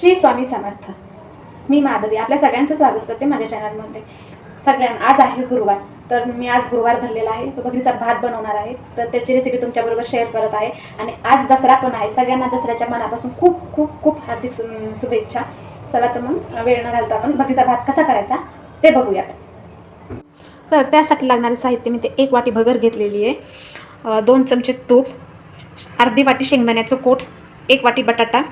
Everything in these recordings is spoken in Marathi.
श्री स्वामी समर्थ. मी माधवी आपल्या सगळ्यांचं स्वागत करते माझ्या चॅनलमध्ये सगळ्यांना आज आहे गुरुवार. तर मी आज गुरुवार धरलेला आहे. सो बघीचा भात बनवणार आहे. तर त्याची रेसिपी तुमच्याबरोबर शेअर करत आहे. आणि आज दसरा पण आहे. सगळ्यांना दसऱ्याच्या मनापासून खूप खूप खूप हार्दिक शुभेच्छा. चला तर मग वेळ न घालता आपण बघीचा भात कसा करायचा ते बघूयात. तर त्यासाठी लागणारे साहित्य मी ते एक वाटी भगर घेतलेली आहे. दोन चमचे तूप अर्धी वाटी शेंगदाण्याचं कोट एक वाटी बटाटा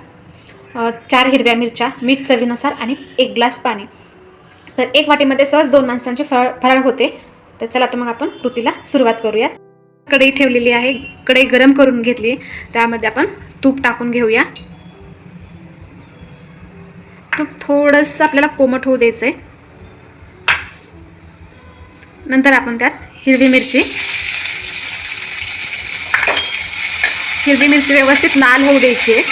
चार हिरव्या मिरच्या मीठ चवीनुसार आणि एक ग्लास पाणी. तर एक वाटीमध्ये सहज दोन माणसांचे फराळ फराळ होते. तर चला तर मग आपण कृतीला सुरुवात करूयात. कढई ठेवलेली आहे कढई गरम करून घेतली. त्यामध्ये आपण तूप टाकून घेऊया. तूप थोडंसं आपल्याला कोमट होऊ द्यायचं आहे नंतर आपण त्यात हिरवी मिरची हिरवी मिरची व्यवस्थित लाल होऊ द्यायची आहे.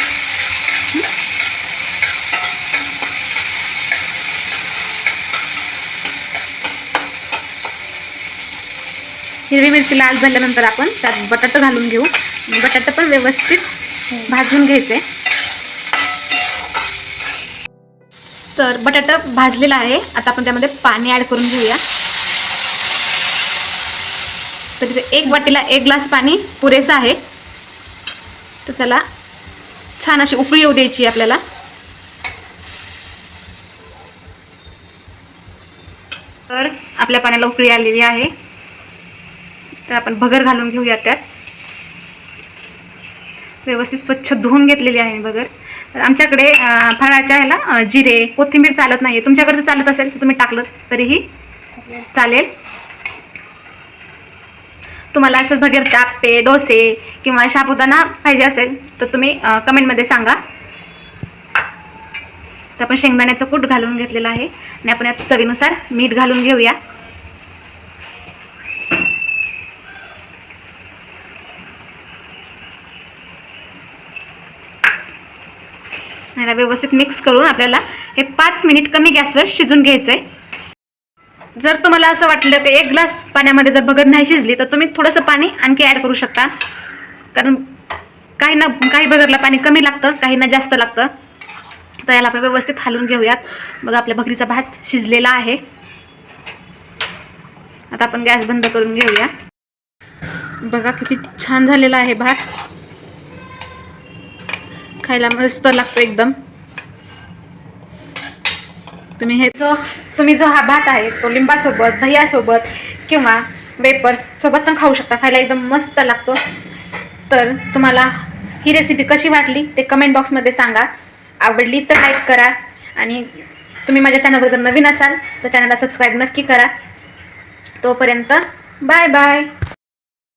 हिरवी मिरची लाल झाल्यानंतर आपण त्यात बटाटा घालून घेऊ. बटाटा पण व्यवस्थित भाजून घ्यायचे. तर बटाटा भाजलेला आहे. आता आपण त्यामध्ये पाणी ॲड करून घेऊया. तर तिथे एक वाटीला एक ग्लास पाणी पुरेसं आहे. तर त्याला छान अशी उकळी येऊ द्यायची आपल्याला. तर आपल्या पाण्याला उकळी आलेली आहे. तर आपण भगर घालून घेऊया त्यात. व्यवस्थित स्वच्छ धुवून घेतलेली आहे भगर. तर आमच्याकडे फराळाच्या ह्याला जिरे कोथिंबीर चालत नाही तुमच्याकडे तर चालत असेल तर तुम्ही टाकलं तरीही चालेल. तुम्हाला असं भगेरचे आप्पे डोसे किंवा साबुदाणा पाहिजे असेल तर तुम्ही कमेंटमध्ये सांगा. तर आपण शेंगदाण्याचं कूट घालून घेतलेलं आहे. आणि आपण यात चवीनुसार मीठ घालून घेऊया. याला व्यवस्थित मिक्स करून आपल्याला हे पाच मिनिट कमी गॅसवर शिजून घ्यायचं आहे जर तुम्हाला असं वाटलं की एक ग्लास पाण्यामध्ये जर भगर नाही शिजली तर तुम्ही थोडंसं पाणी आणखी ॲड करू शकता. कारण काही ना काही भगरला पाणी कमी लागतं काहींना जास्त लागतं. तर याला आपण व्यवस्थित हलवून घेऊयात. बघा आपल्या भगरीचा भात शिजलेला आहे. आता आपण गॅस बंद करून घेऊया. बघा किती छान झालेला आहे भात. खायला मस्त लागतो एकदम. तुम्ही हे जो तुम्ही जो हा भात आहे तो लिंबासोबत दह्यासोबत किंवा वेपर्स सोबत पण खाऊ शकता. खायला एकदम मस्त लागतो. तर तुम्हाला ही रेसिपी कशी वाटली ते कमेंट बॉक्समध्ये सांगा. आवडली तर लाईक करा आणि तुम्ही माझ्या चॅनलवर जर नवीन असाल तर चॅनलला सबस्क्राईब नक्की करा. तोपर्यंत बाय बाय